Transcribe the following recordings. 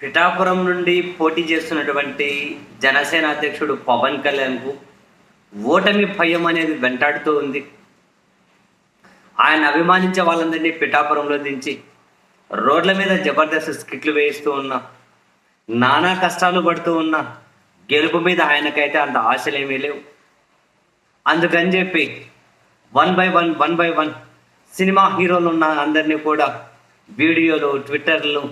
పిఠాపురం నుండి పోటీ చేస్తున్నటువంటి జనసేన అధ్యక్షుడు పవన్ కళ్యాణ్కు ఓటమి భయం అనేది వెంటాడుతూ ఉంది. ఆయన అభిమానించే వాళ్ళందరినీ పిఠాపురంలో దించి రోడ్ల మీద జబర్దస్త్ స్కిట్లు వేయిస్తూ ఉన్నా నానా కష్టాలు పడుతూ ఉన్నా గెలుపు మీద ఆయనకైతే అంత ఆశలేమీ లేవు. అందుకని చెప్పి one by one one by one cinema హీరోలు ఉన్న అందరినీ కూడా వీడియోలు ట్విట్టర్లు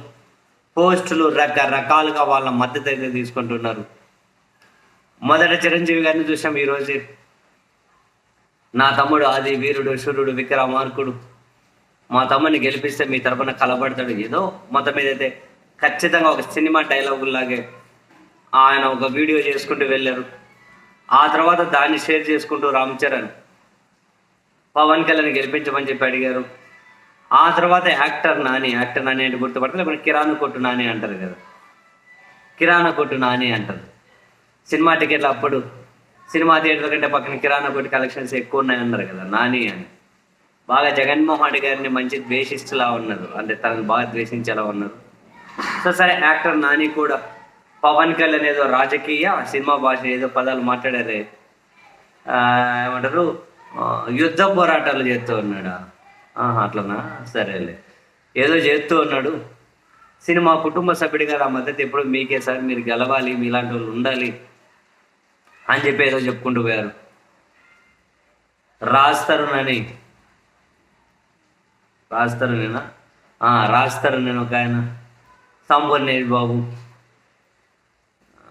పోస్టులు రకరకాలుగా వాళ్ళ మద్దతు అయితే తీసుకుంటున్నారు. మొదట చిరంజీవి గారిని చూసాం ఈరోజు. నా తమ్ముడు ఆది వీరుడు సూర్యుడు విక్రమార్కుడు. మా తమ్ముడిని గెలిపిస్తే మీ తరపున కలబడతాడు. ఏదో మొత్తం మీద అయితే ఖచ్చితంగా ఒక సినిమా డైలాగుల్లాగే ఆయన ఒక వీడియో చేసుకుంటూ వెళ్ళారు. ఆ తర్వాత దాన్ని షేర్ చేసుకుంటూ రామ్ చరణ్ పవన్ కళ్యాణ్ గెలిపించమని చెప్పి అడిగారు. ఆ తర్వాత యాక్టర్ నాని యాక్టర్ నాని అంటే గుర్తుపడతారు లేకపోతే కిరాణా కొట్టు నాని అంటారు కదా. కిరాణా కొట్టు నాని అంటారు. సినిమా టికెట్లు అప్పుడు సినిమా థియేటర్ కంటే పక్కన కిరాణా కొట్టు కలెక్షన్స్ ఎక్కువ ఉన్నాయి అన్నారు కదా నాని అని. బాగా జగన్మోహన్ రెడ్డి గారిని మంచి ద్వేషిస్తులా ఉన్నారు. అంటే తనని బాగా ద్వేషించేలా ఉన్నారు. సో సరే యాక్టర్ నాని కూడా పవన్ కళ్యాణ్ ఏదో రాజకీయ సినిమా భాష ఏదో పదాలు మాట్లాడారే. ఏమంటారు? యుద్ధ పోరాటాలు చేస్తూ ఉన్నాడా? అట్లనా? సరేలే. ఏదో చేస్తూ ఉన్నాడు. సినిమా కుటుంబ సభ్యుడిగా నా మద్దతు ఎప్పుడు మీకే సార్. మీరు గెలవాలి మీలాంటి వాళ్ళు ఉండాలి అని చెప్పి ఏదో చెప్పుకుంటూ పోయారు. రాస్తారునని. రాస్తారు నేనా రాస్తారు నేను ఒక ఆయన. సంపూర్ణేష్ బాబు.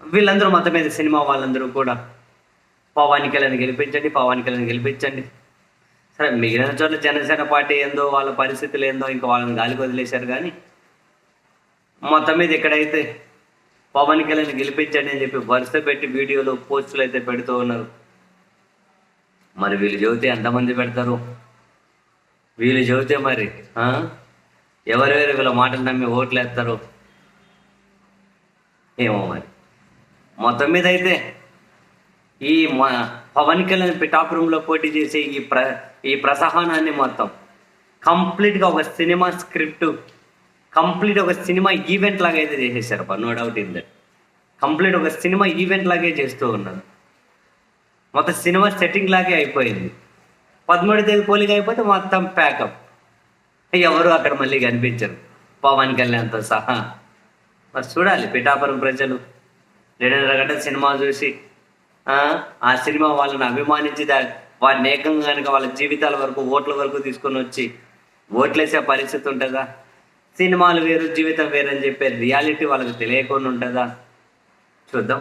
వీళ్ళందరూ మొత్తం మీద సినిమా వాళ్ళందరూ కూడా. పవన్ కళ్యాణ్ గెలిపించండి పవన్ కళ్యాణ్ గెలిపించండి. సరే మిగిలిన చోట్ల జనసేన పార్టీ ఏందో వాళ్ళ పరిస్థితులు ఏందో ఇంకా వాళ్ళని గాలికి వదిలేశారు కానీ మొత్తం మీద ఇక్కడైతే పవన్ కళ్యాణ్ గెలిపించండి అని చెప్పి వరుస పెట్టి వీడియోలు పోస్టులు అయితే పెడుతూ ఉన్నారు. మరి వీళ్ళు చెబితే ఎంతమంది పెడతారు? వీళ్ళు చెబితే మరి ఎవరెవరు వీళ్ళ మాటలు నమ్మి ఓట్లు వేస్తారు ఏమో మరి. మొత్తం మీద అయితే ఈ మా పవన్ కళ్యాణ్ పిఠాపురంలో పోటీ చేసే ఈ ప్ర ఈ ప్రసహనాన్ని మొత్తం. కంప్లీట్గా ఒక సినిమా స్క్రిప్ట్ కంప్లీట్ ఒక సినిమా ఈవెంట్ లాగా అయితే చేసేసారు no doubt in that complete ఒక సినిమా ఈవెంట్ లాగే చేస్తూ ఉన్నారు. మొత్తం సినిమా సెట్టింగ్ లాగే అయిపోయింది. పదమూడు తేదీ పోలిక అయిపోతే మొత్తం ప్యాకప్. ఎవరు అక్కడ మళ్ళీ కనిపించరు. పవన్ కళ్యాణ్తో సహా. మరి చూడాలి పిఠాపురం ప్రజలు. రెండున్నర గంటల సినిమా చూసి ఆ, ఆ సినిమా వాళ్ళని అభిమానించి దా వారిని ఏకంగా కనుక వాళ్ళ జీవితాల వరకు ఓట్ల వరకు తీసుకొని వచ్చి ఓట్లేసే పరిస్థితి ఉంటుందా? సినిమాలు వేరు జీవితం వేరని చెప్పే రియాలిటీ వాళ్ళకి తెలియకుండా ఉంటుందా? చూద్దాం.